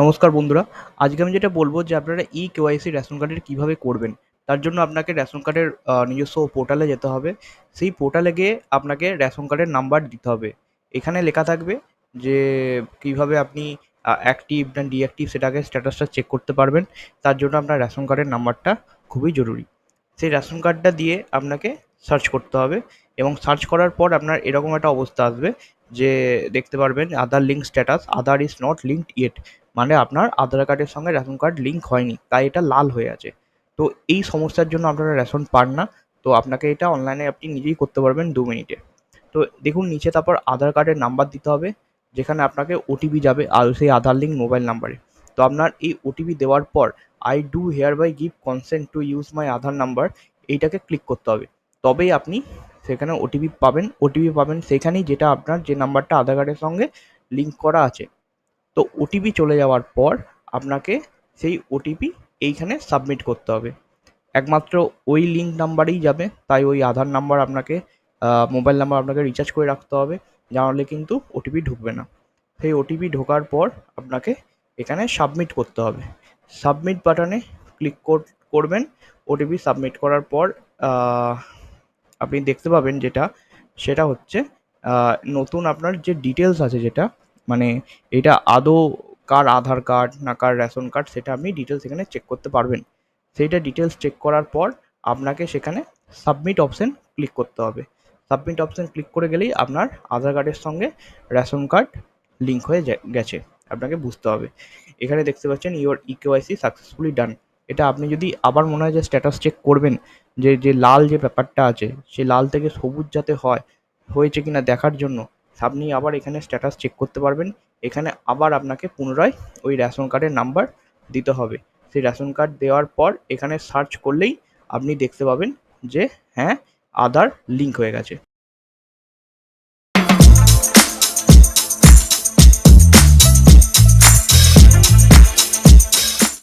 নমস্কার বন্ধুরা, আজকে আমি যেটা বলব যে আপনারা ই কেওয়াইসি রেশন কার্ডের কীভাবে করবেন, তার জন্য আপনাকে রেশন কার্ডের নিজস্ব পোর্টালে যেতে হবে। সেই পোর্টালে গিয়ে আপনাকে রেশন কার্ডের নাম্বার দিতে হবে। এখানে লেখা থাকবে যে কীভাবে আপনি অ্যাক্টিভ না ডিঅ্যাক্টিভ সেটাকে স্ট্যাটাসটা চেক করতে পারবেন। তার জন্য আপনার রেশন কার্ডের নাম্বারটা খুবই জরুরি। সেই রেশন কার্ডটা দিয়ে আপনাকে সার্চ করতে হবে এবং সার্চ করার পর আপনার এরকম একটা অবস্থা আসবে যে দেখতে পারবেন Aadhaar link status, Aadhaar is not linked yet. মানে আপনার আধার কার্ডের সঙ্গে রেশন কার্ড লিঙ্ক হয়নি, তাই এটা লাল হয়ে আছে। তো এই সমস্যার জন্য আপনারা রেশন পান না, তো আপনাকে এটা অনলাইনে আপনি নিজেই করতে পারবেন দু মিনিটে। তো দেখুন, নিচে তারপর আধার কার্ডের নাম্বার দিতে হবে, যেখানে আপনাকে ওটিপি যাবে, আর সেই আধার লিঙ্ক মোবাইল নাম্বারে তো আপনার এই ওটিপি দেওয়ার পর I do hereby give consent to use my Aadhaar number এইটাকে ক্লিক করতে হবে। তবেই আপনি সেখানে ওটিপি পাবেন ওটিপি পাবেন, সেখানেই যেটা আপনার যে নাম্বারটা আধার কার্ডের সঙ্গে লিঙ্ক করা আছে। তো ওটিপি চলে যাওয়ার পর আপনাকে সেই ওটিপি এইখানে সাবমিট করতে হবে। একমাত্র ওই লিঙ্ক নাম্বারেই যাবে, তাই ওই আধার নাম্বার আপনাকে মোবাইল নাম্বার আপনাকে রিচার্জ করে রাখতে হবে জানালে কিন্তু ওটিপি ঢুকবে না। সেই ওটিপি ঢোকার পর আপনাকে এখানে সাবমিট করতে হবে। সাবমিট বাটনে ক্লিক করবেন ওটিপি সাবমিট করার পর আপনি দেখতে পাবেন যেটা, সেটা হচ্ছে নতুন আপনার যে ডিটেলস আছে যেটা মানে এটা আদৌ কার আধার কার্ড না কার রেশন কার্ড সেটা আপনি ডিটেলস এখানে চেক করতে পারবেন। সেইটা ডিটেলস চেক করার পর আপনাকে সেখানে সাবমিট অপশন ক্লিক করতে হবে। সাবমিট অপশন ক্লিক করে গেলেই আপনার আধার কার্ডের সঙ্গে রেশন কার্ড লিঙ্ক হয়ে গেছে। আপনাকে বুঝতে হবে। এখানে দেখতে পাচ্ছেন your e KYC successfully done এটা আপনি যদি আবার মনে হয় যে স্ট্যাটাস চেক করবেন, যে যে লাল যে ব্যাপারটা আছে সেই লাল থেকে সবুজ যাতে হয়, হয়েছে কিনা দেখার জন্য আপনি আবার এখানে স্ট্যাটাস চেক করতে পারবেন। এখানে আবার আপনাকে পুনরায় ওই রেশন কার্ডের নাম্বার দিতে হবে। সেই রেশন কার্ড দেওয়ার পর এখানে সার্চ করলেই আপনি দেখতে পাবেন যে হ্যাঁ আধার লিঙ্ক হয়ে গেছে।